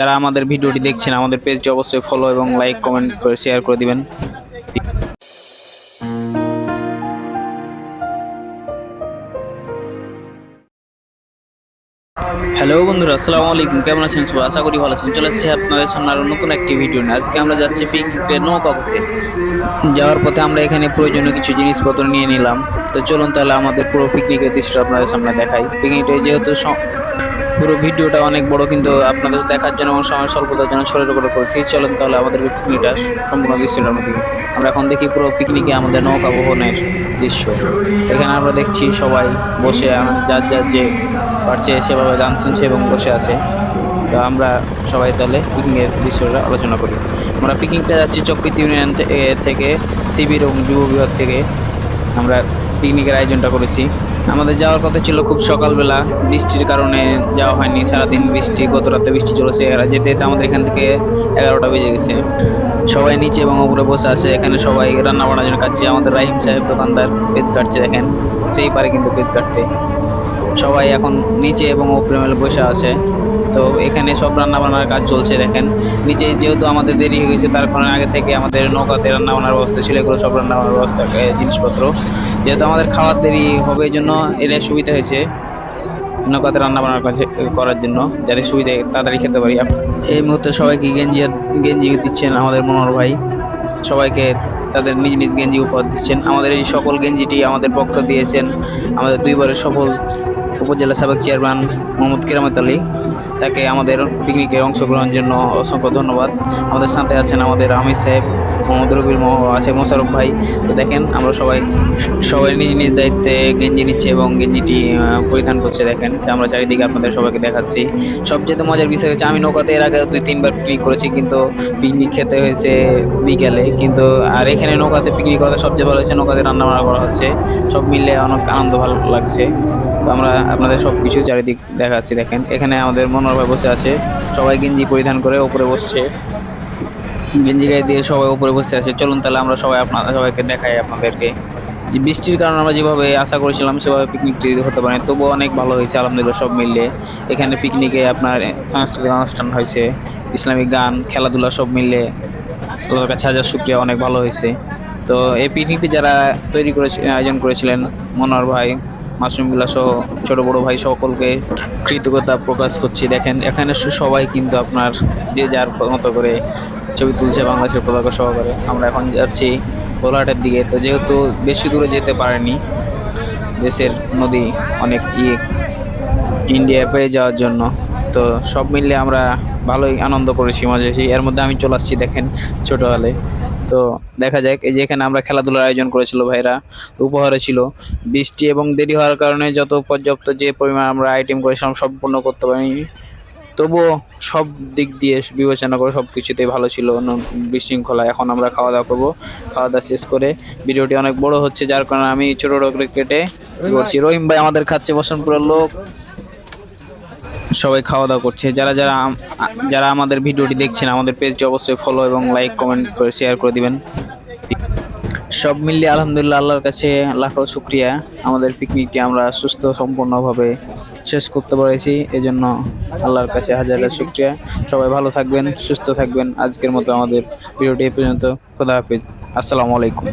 যারা আমাদের ভিডিওটি দেখছেন, আমাদের পেজটি অবশ্যই ফলো এবং লাইক কমেন্ট করে শেয়ার করে দিবেন। হ্যালো বন্ধুরা, আসসালামু আলাইকুম। কেমন আছেন সবাই? আশা করি ভালো আছেন। চলে এসেছি আপনাদের সামনে আরও নতুন একটি ভিডিও নিয়ে। আজকে আমরা যাচ্ছি পিকনিকের নৌকা পথে যাওয়ার পথে আমরা এখানে প্রয়োজনীয় কিছু জিনিসপত্র নিয়ে নিলাম। তো চলুন তাহলে আমাদের পুরো পিকনিকের দৃশ্য আপনাদের সামনে দেখাই। পিকনিকটা যেহেতু পুরো ভিডিওটা অনেক বড়, কিন্তু আপনাদের দেখার জন্য এবং সময় স্বল্পতার জন্য ছোট করে করছি। চলুন তাহলে আমাদের পিকনিকটা সম্পূর্ণ দৃশ্যটার মধ্যে। আমরা এখন দেখি পুরো পিকনিকে আমাদের নৌকা বহনের দৃশ্য। এখানে আমরা দেখছি সবাই বসে, যার যার যে পারছে সেভাবে গান শুনছে এবং বসে আছে। তো আমরা সবাই তাহলে পিকনিকের দৃশ্যটা আলোচনা করি। আমরা পিকনিকটা যাচ্ছি চক্রিত ইউনিয়ন থেকে শিবির এবং যুব বিভাগ থেকে। আমরা পিকনিকের আয়োজনটা করেছি। আমাদের যাওয়ার কথা ছিল খুব সকালবেলা। বৃষ্টির কারণে যাওয়া হয়নি, সারাদিন বৃষ্টি, গত রাতে বৃষ্টি চলেছে। এরা যেতে যেতে আমাদের এখান থেকে এগারোটা বেজে গেছে। সবাই নিচে এবং উপরে বসে আছে, এখানে সবাই রান্না বান্নার জন্য কাটছে আমাদের রাহিম সাহেব দোকানদার পেজ কাটছে দেখেন, সেই পারে কিন্তু পেজ কাটতে। সবাই এখন নিচে এবং ওপরে মেলে বসে আছে। তো এখানে সব রান্না বান্নার কাজ চলছে, দেখেন। নিচে যেহেতু আমাদের দেরি হয়ে গেছে, তার কারণে আগে থেকে আমাদের নৌকাতে রান্না বান্নার ব্যবস্থা ছিল, এগুলো সব রান্না বান্নার ব্যবস্থা জিনিসপত্র। যেহেতু আমাদের খাওয়ার দেরি হবে এই জন্য এটা সুবিধা হয়েছে নৌকাতে রান্না বান্না কাছে করার জন্য, যাতে সুবিধা তাড়াতাড়ি খেতে পারি। এই মুহূর্তে সবাইকে গেঞ্জি গেঞ্জি দিচ্ছেন আমাদের মনোহর ভাই। সবাইকে তাদের নিজ নিজ গেঞ্জি উপহার দিচ্ছেন। আমাদের এই সকল গেঞ্জিটি আমাদের পক্ষ দিয়েছেন। আমাদের দুইবারের সফল উপজেলা সাবেক চেয়ারম্যান মোহাম্মদ কেরামত আলী। তাকে আমাদের পিকনিকে অংশগ্রহণের জন্য অসংখ্য ধন্যবাদ। আমাদের সাথে আছেন আমাদের আমির সাহেব, মোহাম্মদ রবির আছে মোশারফ ভাই। তো দেখেন, আমরা সবাই সবাই নিজ নিজ দায়িত্বে গেঞ্জি নিচ্ছে এবং গেঞ্জিটি পরিধান করছে। দেখেন আমরা চারিদিকে আপনাদের সবাইকে দেখাচ্ছি। সবচেয়ে মজার বিষয় হচ্ছে, আমি নৌকাতে এর আগে দুই, তিনবার পিকনিক করেছি, কিন্তু পিকনিক খেতে হয়েছে বিকেলে। কিন্তু, আর এখানে নৌকাতে পিকনিক করা সবচেয়ে ভালো হয়েছে নৌকাতে রান্না বান্না করা হচ্ছে। সব মিলে অনেক আনন্দ ভালো লাগছে। তো আমরা আপনাদের সব কিছু চারিদিক দেখাচ্ছি। দেখেন, এখানে আমাদের মনোহর ভাই বসে আছে। সবাই গেঞ্জি পরিধান করে উপরে বসছে। গেঞ্জি গায়ে দিয়ে সবাই উপরে বসে আছে। চলুন তাহলে আমরা সবাই আপনাদের সবাইকে দেখাই আপনাদেরকে। যে বৃষ্টির কারণে আমরা যেভাবে আশা করেছিলাম, সেভাবে পিকনিকটি হতে পারে তবুও অনেক ভালো হয়েছে, আলহামদুলিল্লাহ, সব মিলিয়ে। এখানে পিকনিকে আপনার সাংস্কৃতিক অনুষ্ঠান হয়েছে, ইসলামিক গান, খেলাধুলা সব মিলিয়ে। আল্লাহর কাছে হাজার শুক্রিয়া, অনেক ভালো হয়েছে। তো এই পিকনিকটি যারা তৈরি করেছে আয়োজন করেছিলেন মনোহর ভাই মাসুমুল্লাহ সহ ছোটো বড়ো ভাই সকলকে কৃতজ্ঞতা প্রকাশ করছি। দেখেন, এখানে সবাই কিন্তু আপনার যে যার মতো করে ছবি তুলছে বাংলাদেশের পতাকা সহকারে। আমরা এখন যাচ্ছি গোলাহাটের দিকে। তো যেহেতু বেশি দূরে যেতে পারেনি, দেশের নদী অনেক ইয়ে ইন্ডিয়া পেয়ে যাওয়ার জন্য। তো সব মিলিয়ে আমরা ভালোই আনন্দ করেছি মজা হয়েছি এর মধ্যে আমি চলে আসছি দেখেন ছোটোবেলায়। তো দেখা যাক এই যে এখানে আমরা খেলাধুলার আয়োজন করেছিল ভাইরা তো উপহারে ছিল। বৃষ্টি এবং দেরি হওয়ার কারণে যত পর্যাপ্ত যে পরিমাণ আমরা আইটেম করেছিলাম সম্পূর্ণ করতে পারিনি। তবুও সব দিক দিয়ে বিবেচনা করে সব কিছুতেই ভালো ছিল বিশৃঙ্খলা। এখন আমরা খাওয়া দাওয়া করব। খাওয়া দাওয়া শেষ করে ভিডিওটি অনেক বড় হচ্ছে যার কারণে আমি ছোটো ছোটো করে কেটে করছি। রহিম ভাই আমাদের খাচ্ছে বসন্তপুরের লোক। সবাই খাওয়া দাওয়া করছে। যারা যারা যারা আমাদের ভিডিওটি দেখছেন, আমাদের পেজটি অবশ্যই ফলো এবং লাইক কমেন্ট করে শেয়ার করে দিবেন। সব মিলিয়ে আলহামদুলিল্লাহ আল্লাহর কাছে লাখো শুক্রিয়া। আমাদের পিকনিকটি আমরা সুস্থ, সম্পূর্ণভাবে শেষ করতে পেরেছি। এজন্য আল্লাহর কাছে হাজার হাজার শুক্রিয়া। সবাই ভালো থাকবেন, সুস্থ থাকবেন। আজকের মতো আমাদের ভিডিওটি এ পর্যন্ত। খোদা হাফিজ। আসসালামু আলাইকুম।